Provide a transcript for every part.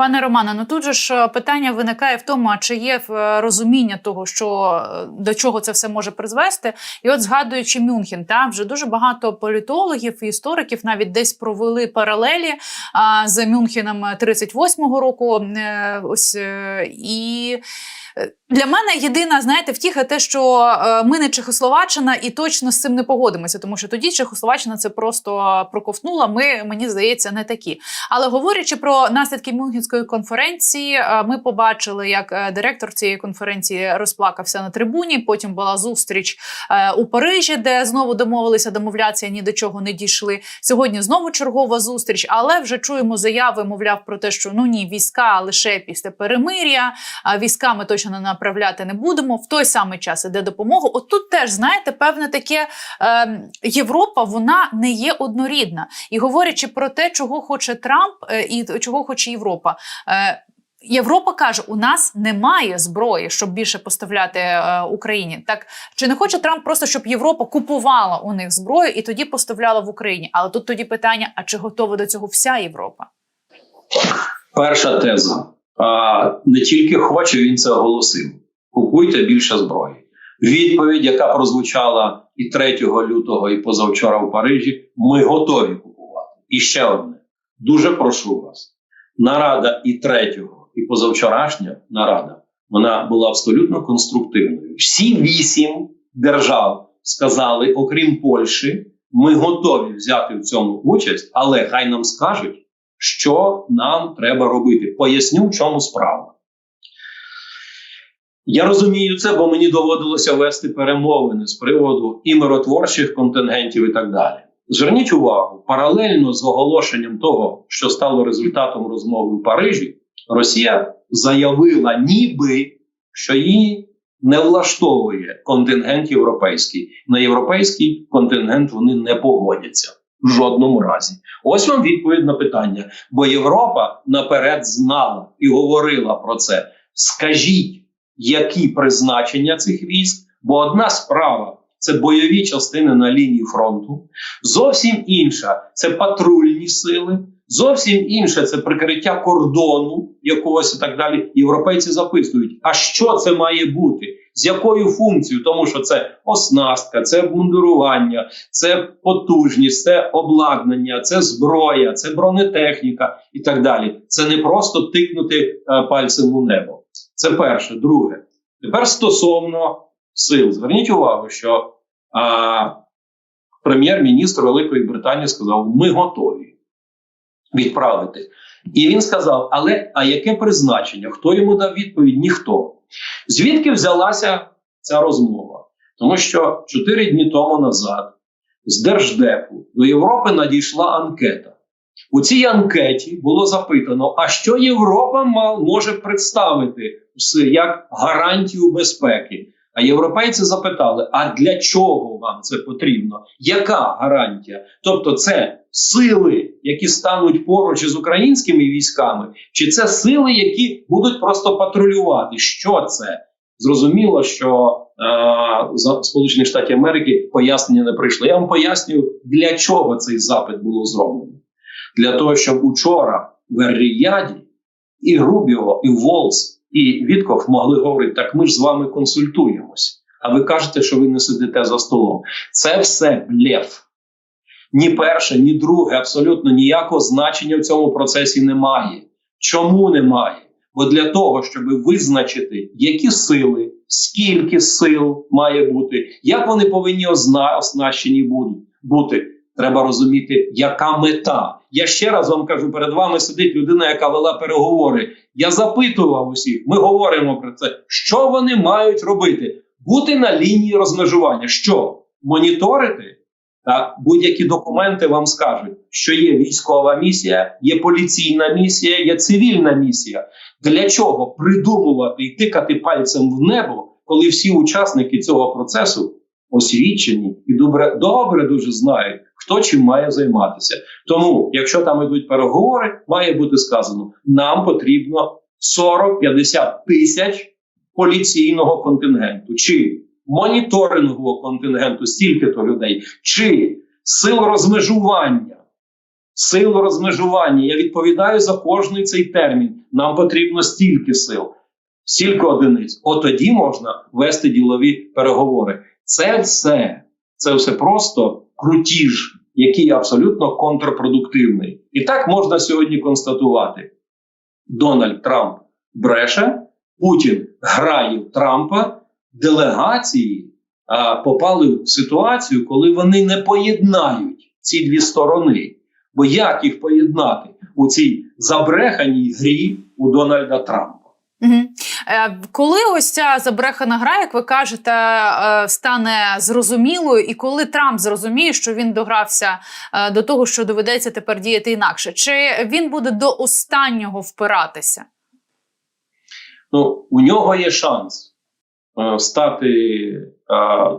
Пане Романе, ну тут же ж е, питання виникає в тому, а чи є е, розуміння того, що е, до чого це все може призвести. І от згадуючи Мюнхен, та вже дуже багато політологів і істориків навіть десь провели паралелі а, з Мюнхеном 38-го року. Ось і. Для мене єдина, знаєте, втіха те, що е, ми не Чехословаччина і точно з цим не погодимося, тому що тоді Чехословаччина це просто проковтнула. Ми мені здається не такі. Але говорячи про наслідки Мюнхенської конференції, е, ми побачили, як е, директор цієї конференції розплакався на трибуні. Потім була зустріч у Парижі, де знову домовилися домовлятися, ні до чого не дійшли. Сьогодні знову чергова зустріч, але вже чуємо заяви, мовляв, про те, що ну ні, війська лише після перемир'я, а війська ми точно не направляти не будемо. В той самий час іде допомога. От тут теж знаєте, певне таке е, Європа, вона не є однорідна. І говорячи про те, чого хоче Трамп е, і чого хоче Європа. Е, Європа каже, у нас немає зброї, щоб більше поставляти е, Україні. Так чи не хоче Трамп просто, щоб Європа купувала у них зброю і тоді поставляла в Україні? Але тут тоді питання: а чи готова до цього вся Європа? Перша теза. Не тільки хоче, він це оголосив. Купуйте більше зброї. Відповідь, яка прозвучала і 3 лютого, і позавчора в Парижі, ми готові купувати. І ще одне. Дуже прошу вас. Нарада і 3 і позавчорашня нарада, вона була абсолютно конструктивною. Всі вісім держав сказали, окрім Польщі, ми готові взяти в цьому участь, але хай нам скажуть, що нам треба робити. Поясню, в чому справа. Я розумію це, бо мені доводилося вести перемовини з приводу і миротворчих контингентів, і так далі. Зверніть увагу, паралельно з оголошенням того, що стало результатом розмови в Парижі, Росія заявила, ніби що її не влаштовує контингент європейський. На європейський контингент вони не погодяться в жодному разі. Ось вам відповідь на питання. Бо Європа наперед знала і говорила про це. Скажіть, які призначення цих військ? Бо одна справа це бойові частини на лінії фронту, зовсім інша це патрульні сили. Зовсім інше це прикриття кордону якогось і так далі. Європейці записують, а що це має бути, з якою функцією, тому що це оснастка, це обмундирування, це потужність, це обладнання, це зброя, це бронетехніка і так далі. Це не просто тикнути е, пальцем у небо. Це перше. Друге, тепер стосовно сил, зверніть увагу, що а, прем'єр-міністр Великої Британії сказав: ми готові відправити. І він сказав: Але а яке призначення? Хто йому дав відповідь? Ніхто. Звідки взялася ця розмова? Тому що чотири дні тому назад з Держдепу до Європи надійшла анкета. У цій анкеті було запитано: а що Європа може представити як гарантію безпеки? А європейці запитали: а для чого вам це потрібно? Яка гарантія? Тобто, це сили, які стануть поруч із українськими військами, чи це сили, які будуть просто патрулювати? Що це? Зрозуміло, що е, Сполучених Штатів Америки пояснення не прийшло. Я вам пояснюю, для чого цей запит було зроблено. Для того, щоб учора в Ер-Ріяді і Рубіо, і Волс і Вітков могли говорити: так ми ж з вами консультуємось. А ви кажете, що ви не сидите за столом. Це все блеф. Ні перше, ні друге, абсолютно ніякого значення в цьому процесі немає. Чому немає? Бо для того, щоб визначити, які сили, скільки сил має бути, як вони повинні оснащені бути, треба розуміти, яка мета. Я ще раз вам кажу: перед вами сидить людина, яка вела переговори. Я запитував усіх, ми говоримо про це, що вони мають робити, бути на лінії розмежування. Що моніторити? Та будь-які документи вам скажуть, що є військова місія, є поліційна місія, є цивільна місія. Для чого придумувати і тикати пальцем в небо, коли всі учасники цього процесу освічені і добре, добре дуже знають, хто чим має займатися. Тому, якщо там йдуть переговори, має бути сказано: нам потрібно 40-50 тисяч поліційного контингенту. Чи моніторингового контингенту стільки-то людей, чи сил розмежування сил розмежування. Я відповідаю за кожний цей термін. Нам потрібно стільки сил, стільки одиниць. От тоді можна вести ділові переговори. Це все, це все просто крутіж, який абсолютно контрпродуктивний. І так можна сьогодні констатувати: Дональд Трамп бреше, Путін грає в Трампа, делегації а, попали в ситуацію, коли вони не поєднають ці дві сторони. Бо як їх поєднати у цій забреханій грі у Дональда Трампа? Угу. Е, коли ось ця забрехана гра, як ви кажете, е, стане зрозумілою, і коли Трамп зрозуміє, що він догрався е, до того, що доведеться тепер діяти інакше, чи він буде до останнього впиратися? Ну, у нього є шанс стати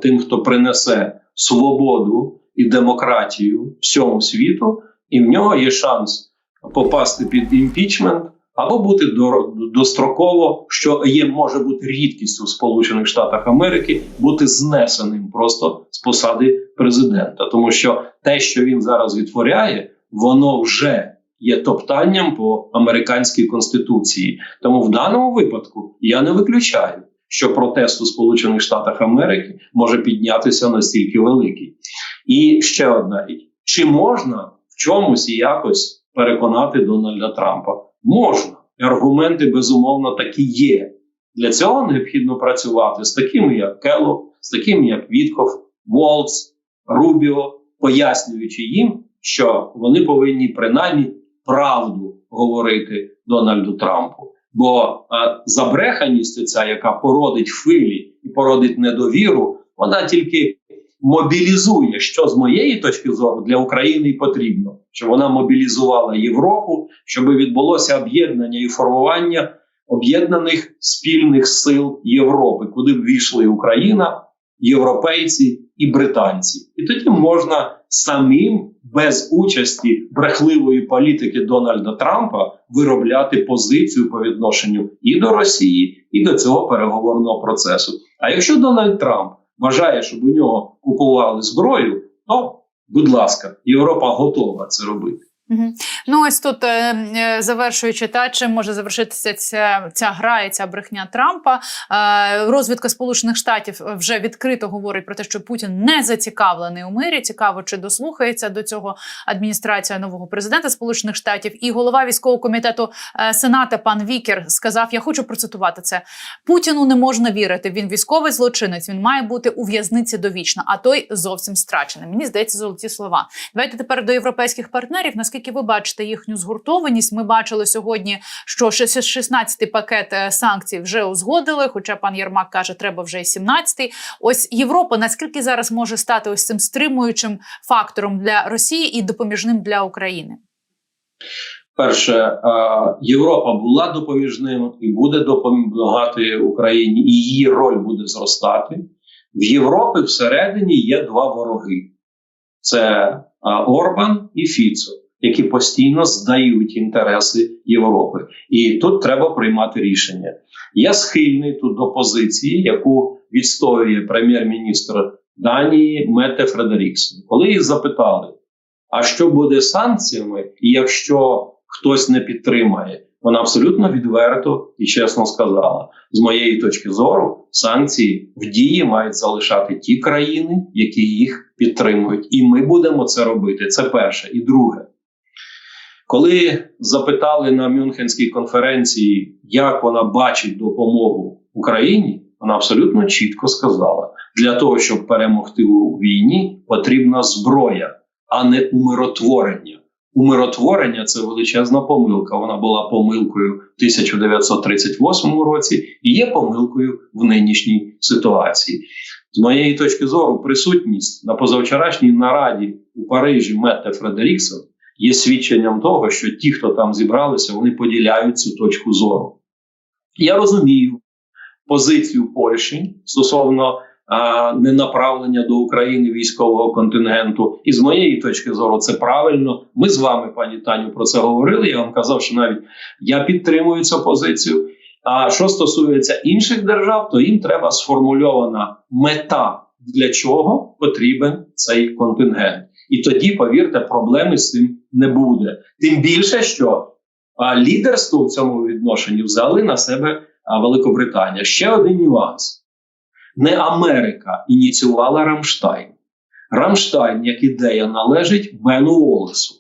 тим, хто принесе свободу і демократію всьому світу, і в нього є шанс попасти під імпічмент або бути достроково, що є може бути рідкістю в Сполучених Штатах Америки, бути знесеним просто з посади президента, тому що те, що він зараз відтворяє, воно вже є топтанням по американській конституції. Тому в даному випадку я не виключаю, що протест у Сполучених Штатах Америки може піднятися настільки великий. І ще одна річ: чи можна в чомусь якось переконати Дональда Трампа? Можна. Аргументи безумовно такі є. Для цього необхідно працювати з такими, як Келлог, з такими, як Вітков, Волц, Рубіо, пояснюючи їм, що вони повинні принаймні правду говорити Дональду Трампу. Бо е, забреханість, ця, яка породить хвилі і породить недовіру, вона тільки мобілізує, що з моєї точки зору для України потрібно, щоб вона мобілізувала Європу, щоб відбулося об'єднання і формування об'єднаних спільних сил Європи, куди б війшли Україна, європейці і британці, і тоді можна самим без участі брехливої політики Дональда Трампа виробляти позицію по відношенню і до Росії, і до цього переговорного процесу. А якщо Дональд Трамп вважає, щоб у нього купували зброю, то будь ласка, Європа готова це робити. Ну ось тут е, е, завершуючи та чим може завершитися ця ця гра і ця брехня Трампа. Е, розвідка Сполучених Штатів вже відкрито говорить про те, що Путін не зацікавлений у мирі. Цікаво, чи дослухається до цього адміністрація нового президента Сполучених Штатів. І голова військового комітету Сената пан Вікер сказав: Я хочу процитувати це: Путіну не можна вірити. Він військовий злочинець. Він має бути у в'язниці довічно, а той зовсім страчений. Мені здається, золоті слова. Давайте тепер до європейських партнерів. Наскільки ви бачите їхню згуртованість? Ми бачили сьогодні, що 16-й пакет е, санкцій вже узгодили. Хоча пан Єрмак каже, треба вже і 17-й. Ось Європа наскільки зараз може стати ось цим стримуючим фактором для Росії і допоміжним для України? Перше, е, Європа була допоміжним і буде допомагати Україні, і її роль буде зростати. В Європі всередині є два вороги: це е, Орбан і Фіцо які постійно здають інтереси Європи, і тут треба приймати рішення. Я схильний тут до позиції, яку відстоює прем'єр-міністр Данії Мете Фредеріксон. Коли їх запитали, а що буде з санкціями, якщо хтось не підтримає, вона абсолютно відверто і чесно сказала: з моєї точки зору, санкції в дії мають залишати ті країни, які їх підтримують, і ми будемо це робити. Це перше і друге. Коли запитали на Мюнхенській конференції, як вона бачить допомогу Україні, вона абсолютно чітко сказала: для того, щоб перемогти у війні, потрібна зброя, а не умиротворення. Умиротворення це величезна помилка. Вона була помилкою в 1938 році і є помилкою в нинішній ситуації. З моєї точки зору, присутність на позавчорашній нараді у Парижі Метте Фредеріксон є свідченням того, що ті, хто там зібралися, вони поділяють цю точку зору. Я розумію позицію Польщі стосовно а, ненаправлення до України військового контингенту, і з моєї точки зору, це правильно. Ми з вами, пані Таню, про це говорили. Я вам казав, що навіть я підтримую цю позицію. А що стосується інших держав, то їм треба сформульована мета, для чого потрібен цей контингент. І тоді, повірте, проблеми з цим не буде. Тим більше, що а, лідерство в цьому відношенні взяли на себе а, Великобританія. Ще один нюанс: не Америка ініціювала Рамштайн. Рамштайн, як ідея, належить Бену Олесу,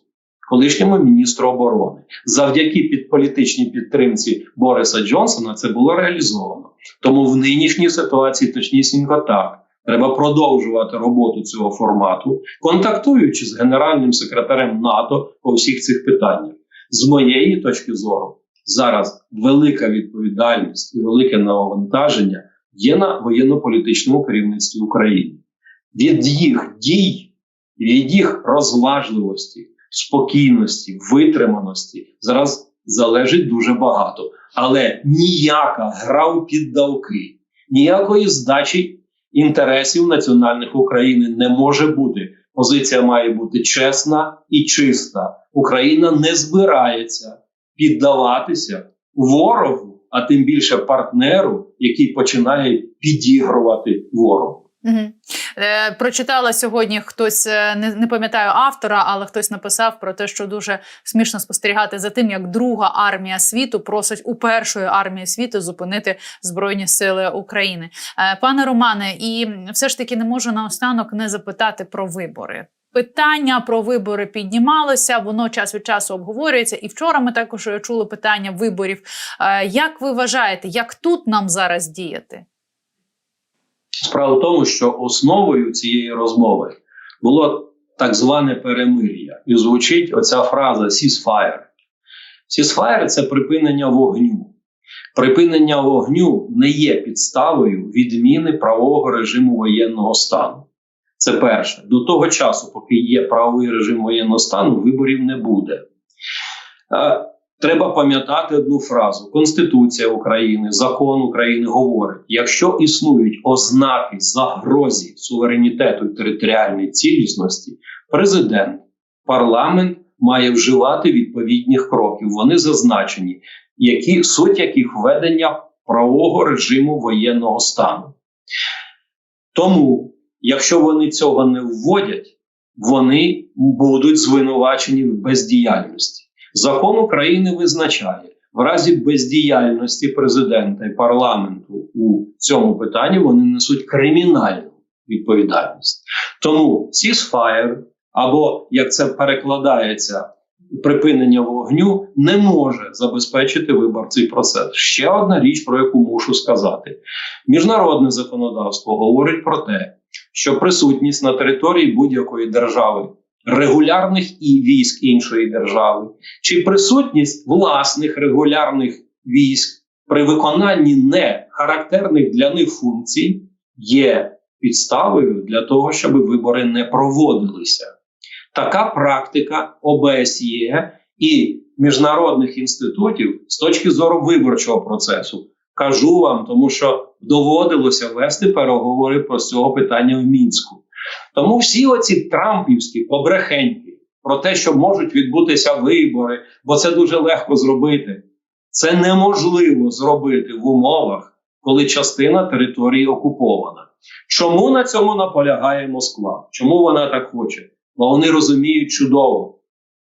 колишньому міністру оборони. Завдяки під політичній підтримці Бориса Джонсона це було реалізовано. Тому в нинішній ситуації точнісінько так. Треба продовжувати роботу цього формату, контактуючи з генеральним секретарем НАТО по всіх цих питаннях. З моєї точки зору, зараз велика відповідальність і велике навантаження є на воєнно-політичному керівництві України. Від їх дій, від їх розважливості, спокійності, витриманості зараз залежить дуже багато. Але ніяка гра у піддавки, ніякої здачі інтересів національних України не може бути. Позиція має бути чесна і чиста. Україна не збирається піддаватися ворогу, а тим більше партнеру, який починає підігрувати ворогу. Е, прочитала сьогодні хтось, е, не, не пам'ятаю автора, але хтось написав про те, що дуже смішно спостерігати за тим, як друга армія світу просить у першої армії світу зупинити збройні сили України. Е, пане Романе, і все ж таки не можу наостанок не запитати про вибори. Питання про вибори піднімалося, воно час від часу обговорюється. І вчора ми також чули питання виборів. Як ви вважаєте, як тут нам зараз діяти? Справа в тому, що основою цієї розмови було так зване перемир'я, і звучить оця фраза «ceasefire». «Ceasefire» – це припинення вогню. Припинення вогню не є підставою відміни правового режиму воєнного стану. Це перше. До того часу, поки є правовий режим воєнного стану, виборів не буде. Треба пам'ятати одну фразу: Конституція України, закон України говорить: якщо існують ознаки загрозі суверенітету і територіальної цілісності, президент, парламент має вживати відповідних кроків. Вони зазначені, які суть яких введення правового режиму воєнного стану. Тому, якщо вони цього не вводять, вони будуть звинувачені в бездіяльності. Закон України визначає в разі бездіяльності президента і парламенту у цьому питанні вони несуть кримінальну відповідальність. Тому ceasefire, або як це перекладається, припинення вогню не може забезпечити виборцей процес. Ще одна річ, про яку мушу сказати: міжнародне законодавство говорить про те, що присутність на території будь-якої держави регулярних і військ іншої держави, чи присутність власних регулярних військ при виконанні не характерних для них функцій є підставою для того, щоб вибори не проводилися. Така практика ОБСЄ і міжнародних інститутів з точки зору виборчого процесу. Кажу вам, тому що доводилося вести переговори про цього питання в мінську. Тому всі оці трампівські побрехеньки про те, що можуть відбутися вибори, бо це дуже легко зробити. Це неможливо зробити в умовах, коли частина території окупована. Чому на цьому наполягає Москва? Чому вона так хоче? Бо вони розуміють чудово,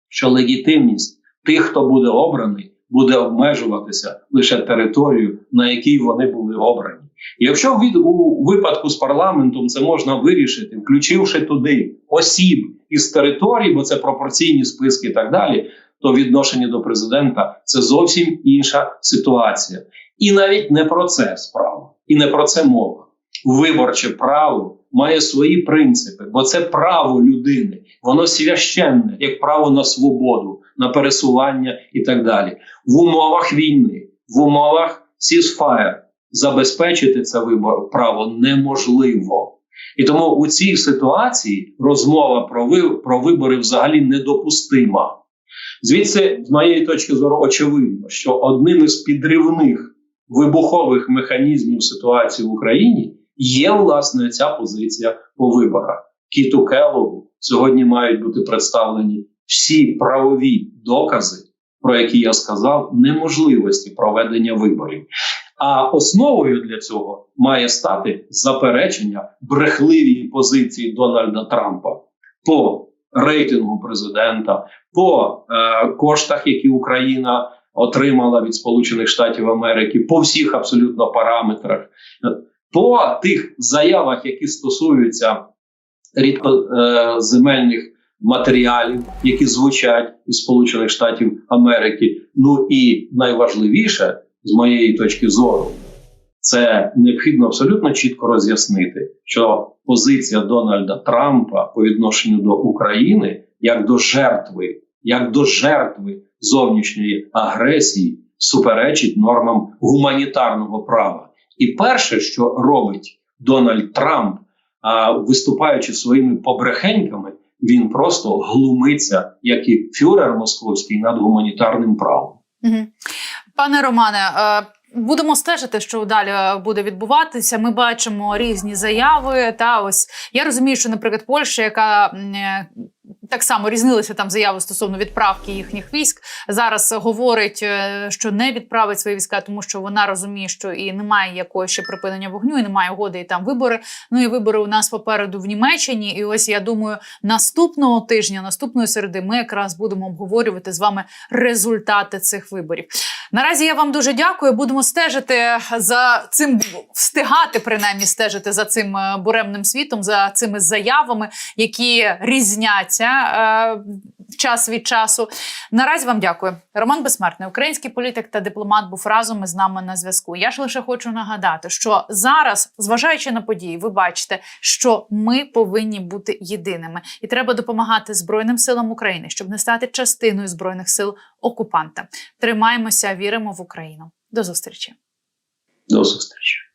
що легітимність тих, хто буде обраний, буде обмежуватися лише територією, на якій вони були обрані. Якщо від у випадку з парламентом це можна вирішити, включивши туди осіб із території, бо це пропорційні списки і так далі, то відношення до президента це зовсім інша ситуація. І навіть не про це справа, і не про це мова. Виборче право має свої принципи, бо це право людини, воно священне, як право на свободу, на пересування і так далі. В умовах війни, в умовах ceasefire забезпечити це вибор право неможливо. І тому у цій ситуації розмова про ви, про вибори взагалі недопустима. Звідси, з моєї точки зору, очевидно, що одним із підривних вибухових механізмів ситуації в Україні є власне ця позиція по виборах. Кіту Келлогу сьогодні мають бути представлені всі правові докази, про які я сказав, неможливості проведення виборів. А основою для цього має стати заперечення брехливій позиції Дональда Трампа по рейтингу президента, по е, коштах, які Україна отримала від Сполучених Штатів Америки, по всіх абсолютно параметрах, е, по тих заявах, які стосуються рідкоземельних матеріалів, які звучать із Сполучених Штатів Америки. Ну і найважливіше, з моєї точки зору, це необхідно абсолютно чітко роз'яснити, що позиція Дональда Трампа по відношенню до України як до жертви, як до жертви зовнішньої агресії, суперечить нормам гуманітарного права. І перше, що робить Дональд Трамп, виступаючи своїми побрехеньками, він просто глумиться, як і фюрер московський над гуманітарним правом. Мгм. Пане Романе, е, будемо стежити, що далі е, буде відбуватися. Ми бачимо різні заяви. Та ось я розумію, що, наприклад, Польща, яка е, так само різнилися там заяви стосовно відправки їхніх військ, зараз говорить, е, що не відправить свої війська, тому що вона розуміє, що і немає якогось ще припинення вогню, і немає угоди, і там вибори. Ну і вибори у нас попереду в Німеччині. І ось я думаю, наступного тижня, наступної середи, ми якраз будемо обговорювати з вами результати цих виборів. Наразі я вам дуже дякую. Будемо стежити за цим, встигати принаймні стежити за цим е, буремним світом, за цими заявами, які різняться е, час від часу. Наразі вам дякую. Роман Безсмертний, український політик та дипломат, був разом із нами на зв'язку. Я ж лише хочу нагадати, що зараз, зважаючи на події, ви бачите, що ми повинні бути єдиними, і треба допомагати Збройним силам України, щоб не стати частиною збройних сил окупанта. Тримаємося, віримо в Україну. До зустрічі. До зустрічі.